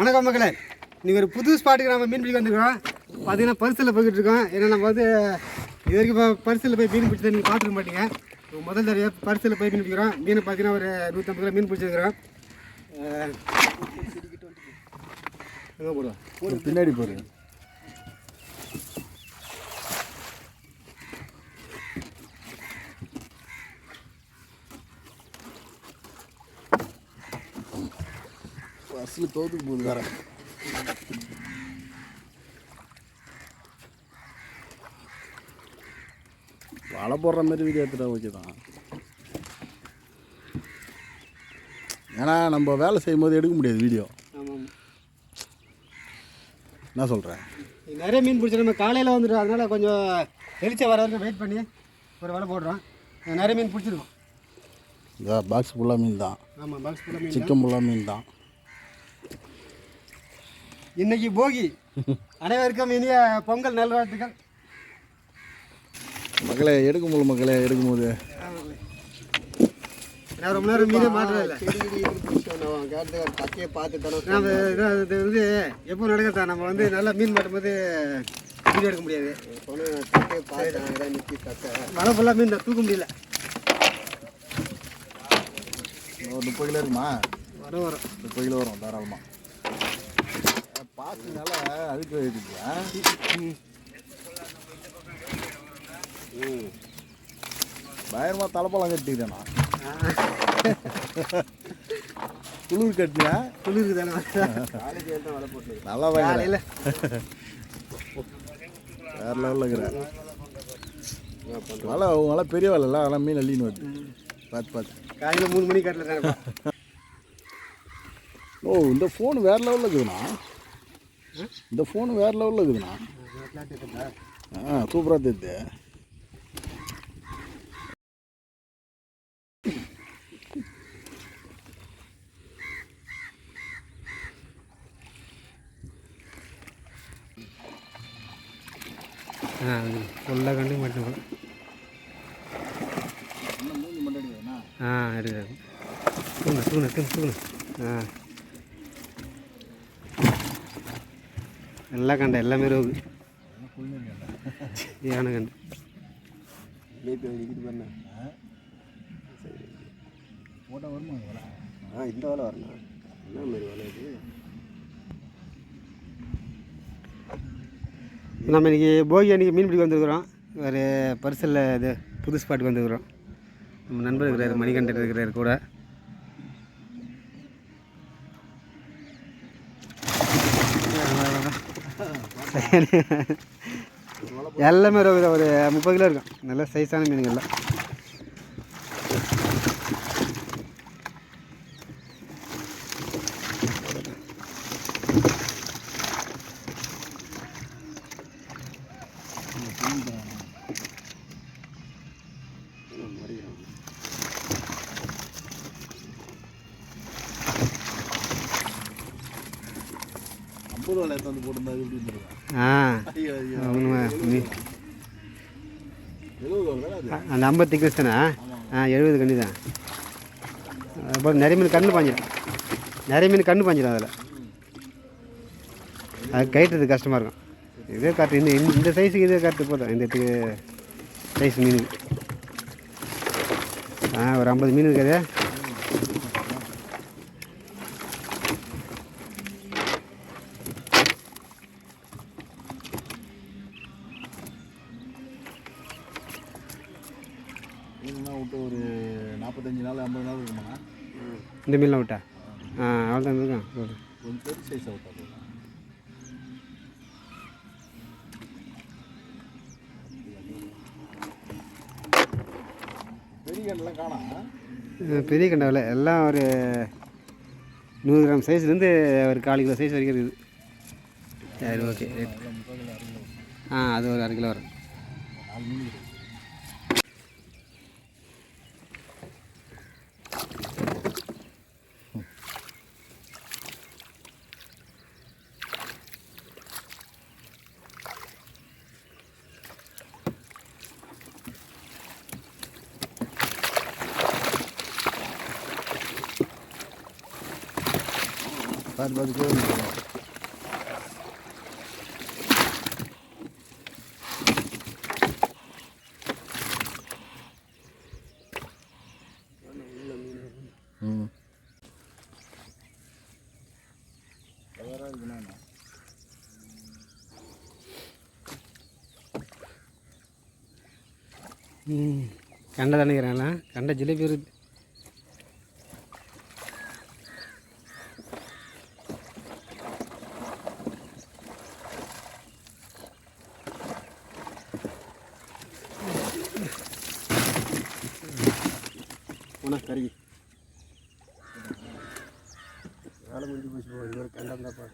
வணக்கம் மக்களே. நீங்கள் ஒரு புது ஸ்பாட்டுக்கு நம்ம மீன் பிடிக்க வந்திருக்கோம். பார்த்தீங்கன்னா பரிசில் போய்கிட்டு இருக்கோம். ஏன்னா நம்ம வந்து இது வரைக்கும் இப்போ பரிசில் போய் மீன் பிடிச்சதை நீங்கள் பார்த்துக்க மாட்டீங்க. முதல் தடவை பரிசில் போய் மீன் பிடிக்கிறோம். மீன் பார்த்தீங்கன்னா ஒரு நூற்றம்பது கிலோ மீன் பிடிச்சிருக்கிறோம். போடுவோம். பின்னாடி போடு. பஸ்ஸில் தோத்துக்கு போகுது வேற வலை போடுற மாதிரி வீடியோ எடுத்துட்டா ஓகே தான் ஏன்னா நம்ம வேலை செய்யும் போது எடுக்க முடியாது வீடியோ என்ன சொல்கிறேன் நிறைய மீன் பிடிச்சி நம்ம காலையில் வந்துடும் அதனால கொஞ்சம் வெளிச்சம் வர வரைக்கும் வெயிட் பண்ணி ஒரு வலை போடுறோம் நிறைய மீன் பிடிச்சிருக்கோம் இந்த பாக்ஸ் ஃபுல்லாக மீன் தான் ஆமாம் பாக்ஸ் ஃபுல்லாக மீன் சிக்கன் ஃபுல்லாக மீன் தான் இன்னைக்கு போகி. அனைவருக்கும் இனிய பொங்கல் நல்வாழ்த்துக்கள். மக்களே எடுக்கும் போது மக்களே எடுக்கும் போது. நான் ரொம்ப நேரம் மீனே மாட்டுறது இல்லை தக்கையை பார்த்து நம்ம இது வந்து எப்போ நடக்கிறதா நம்ம வந்து நல்லா மீன் மாட்டும் போது வீடியோ எடுக்க முடியாது. தக்கையை பார்த்து நிற்கி தக்கை மழை ஃபுல்லாக மீன் தான். தூக்க முடியல. ஒரு முப்பது கிலோ இருக்குமா? வரும் வரும். முப்பது கிலோ வரும் தாராளமாக பார்த்துனால அதுக்கு இருக்குங்களா பயங்கரமாக தலைப்பழம் கட்டிக்கிறேண்ணா குளிர் கட்டினா குளிருக்கு தானே. நல்லா தான் வேற லெவலில் இருக்கிறேன் வலை வலை பெரிய வலை இல்லை அதெல்லாம் மீன் அள்ளின்னு வருது. பார்த்து பார்த்து காலையில் மூணு மணிக்கு கட்டல ஓ இந்த ஃபோன் வேறு லெவலில் இருக்குதுண்ணா. இந்த ஃபோன் வேறு லெவலில் இருக்குதுண்ணா. ஆ சூப்பராக தெரியுது. ஃபுல்லாக கண்டு மாட்டோம் ஆ எடுக்க தூங்க தூங்க தூங்க தூங்க. ஆ. எல்லா கண்ட எல்லாமே ரோகு வருமா வலை ஆ இந்த வலை வரணும் என்ன மாதிரி வலை இது நம்ம இன்றைக்கி போகி அன்றைக்கி மீன் பிடிக்க வந்திருக்கிறோம் ஒரு பரிசலில் இது புது ஸ்பாட்டுக்கு வந்திருக்கிறோம் நம்ம நண்பர் இருக்கிறார் மணிகண்டன் இருக்கிறார் கூட எல்லாமே ஒரு ஒரு முப்பது கிலோ இருக்கும் நல்ல சைஸான மீனுங்கள்லாம் ஐம்பது ஆ. அது? அந்த ஐம்பது திக்னஸ் தானே? ஆ எழுபது கண்ணி தான் அப்புறம் நிறைய மீன் கண்ணு பாஞ்சிடும். நிறைய மீன் கண்ணு பாஞ்சிடும் அதில். அது கயிட்டுறது கஷ்டமாக இருக்கும். இதே காட்டு இந்த இந்த- இந்த சைஸுக்கு இதே காட்டு போதும். இந்த சைஸ் மீனுக்கு. ஆ ஒரு ஐம்பது மீன் இருக்காது. மீன்லாம் விட்டு ஒரு நாற்பத்தஞ்சு நாள் ஐம்பது நாள் இருக்குமா இந்த மீன்லாம் விட்டா? ஆ அவ்வளோதான் இருக்கும் போதும் கொஞ்சம் பெரிய சைஸாக விட்டா பெரிய கண்டெல்லாம் காணா பெரிய கண்டாவில் எல்லாம் ஒரு நூறு கிராம் சைஸ்லேருந்து ஒரு கால் கிலோ சைஸ் வரைக்கும் இருக்குது. சரி ஓகே ஆ அது ஒரு அரை கிலோ வரும். Hadi hadi இருக்குது பார்த்து பார்த்து கீழே கண்டை ஜிலேபி இருக்கு அண்ணா கறி வேலை முடிஞ்சு போச்சு போ இது ஒரு கண்டம் தான்ப்பா.